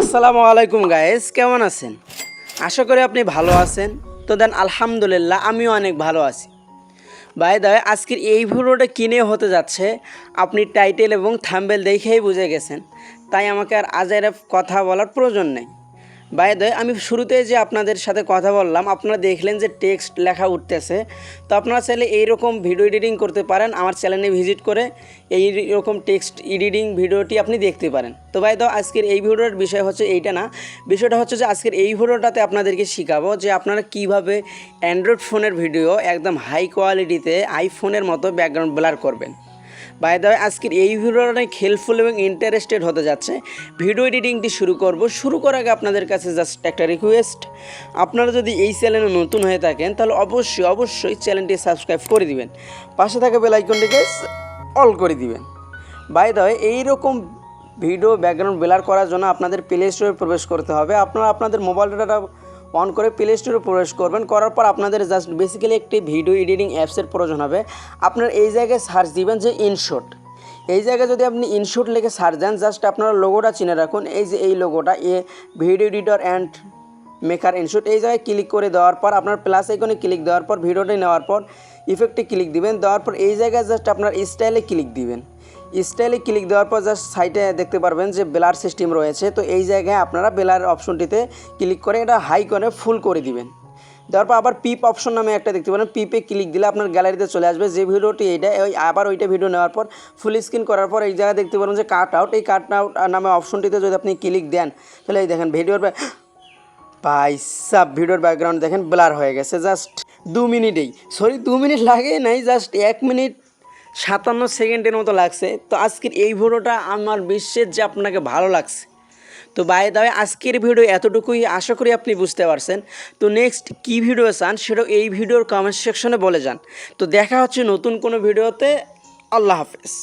আসসালামু আলাইকুম গায়েস কেমন আছেন? আশা করি আপনি ভালো আছেন। তো দেন, আলহামদুলিল্লাহ, আমিও অনেক ভালো আছি। বাই দায় আজকের এই ভিডিওটা কিনে হতে যাচ্ছে, আপনি টাইটেল এবং থাম্বেল দেখেই বুঝে গেছেন। তাই আমাকে আর আজের কথা বলার প্রয়োজন নেই। বাই দয় আমি শুরুতে যে আপনাদের সাথে কথা বললাম, আপনারা দেখলেন যে টেক্সট লেখা উঠতেছে। তো আপনারা চাইলে এইরকম ভিডিও এডিটিং করতে পারেন, আমার চ্যানেলে ভিজিট করে এই রকম টেক্সট এডিটিং ভিডিওটি আপনি দেখতে পারেন। তো ভাই দাও আজকের এই ভিডিওর বিষয় হচ্ছে এইটা না। বিষয়টা হচ্ছে যে আজকের এই ভিডিওটাতে আপনাদেরকে শেখাবো যে আপনারা কীভাবে অ্যান্ড্রয়েড ফোনের ভিডিও একদম হাই কোয়ালিটিতে আইফোনের মতো ব্যাকগ্রাউন্ড ব্লার করবেন। বাই দ্য আজকের এই ভিডিওটা অনেক হেল্পফুল এবং ইন্টারেস্টেড হতে যাচ্ছে। ভিডিও এডিটিংটি শুরু করব। শুরু করার আগে আপনাদের কাছে জাস্ট একটা রিকোয়েস্ট আপনারা যদি এই চ্যানেলে নতুন হয়ে থাকেন, তাহলে অবশ্যই অবশ্যই চ্যানেলটি সাবস্ক্রাইব করে দিবেন। পাশে থাকা বেল আইকনটিকে অল করে দিবেন। বাই দ্য এইরকম ভিডিও ব্যাকগ্রাউন্ড ব্লার করার জন্য আপনাদের প্লে স্টোরে প্রবেশ করতে হবে। আপনারা আপনাদের মোবাইল ডাটা অন করে প্লে স্টোরে প্রবেশ করবেন। করার পর আপনাদের জাস্ট বেসিক্যালি একটি ভিডিও এডিটিং অ্যাপসের প্রয়োজন হবে। আপনার এই জায়গায় সার্চ দিবেন যে ইনশট এই জায়গায় যদি আপনি ইনশট লিখে সার্চ দেন জাস্ট আপনারা লোগোটা চিনে রাখুন। এই যে এই লোগোটা এ video editor and maker InShot এই জায়গায় ক্লিক করে দেওয়ার পর, আপনার প্লাস আইকনে ক্লিক দেওয়ার পর ভিডিওটি নেওয়ার পর ইফেক্টে ক্লিক দিবেন। দেওয়ার পর এই জায়গায় জাস্ট আপনার স্টাইলে ক্লিক দিবেন। স্টাইলে ক্লিক দেওয়ার পর জাস্ট সাইটে দেখতে পারবেন যে বেলার সিস্টেম রয়েছে। তো এই জায়গায় আপনারা বেলার অপশনটিতে ক্লিক করে এটা হাই করে ফুল করে দিবেন। দেওয়ার পর আবার পিপ অপশন নামে একটা দেখতে পারেন। পিপে ক্লিক দিলে আপনার গ্যালারিতে চলে আসবে। যে ভিডিওটি এইটা, ওই আবার ওইটা ভিডিও নেওয়ার পর ফুল স্ক্রিন করার পর এই জায়গায় দেখতে পারেন যে কাট আউট এই কাট আউট নামে অপশনটিতে যদি আপনি ক্লিক দেন, তাহলে এই দেখেন ভিডিওর ভাই সাব ভিডিওর ব্যাকগ্রাউন্ড দেখেন ব্লার হয়ে গেছে। জাস্ট দু মিনিটেই সরি দু মিনিট লাগে নাই জাস্ট এক মিনিট সাতান্ন সেকেন্ডের মতো লাগছে। তো আজকের এই ভিডিওটা আমার বিশ্বের যে আপনাকে ভালো লাগছে। তো বাই দাওয়ায় আজকের ভিডিও এতটুকুই আশা করি আপনি বুঝতে পারছেন। তো নেক্সট কি ভিডিও চান সেটাও এই ভিডিওর কমেন্ট সেকশনে বলে যান। তো দেখা হচ্ছে নতুন কোনো ভিডিওতে। আল্লাহ হাফেজ।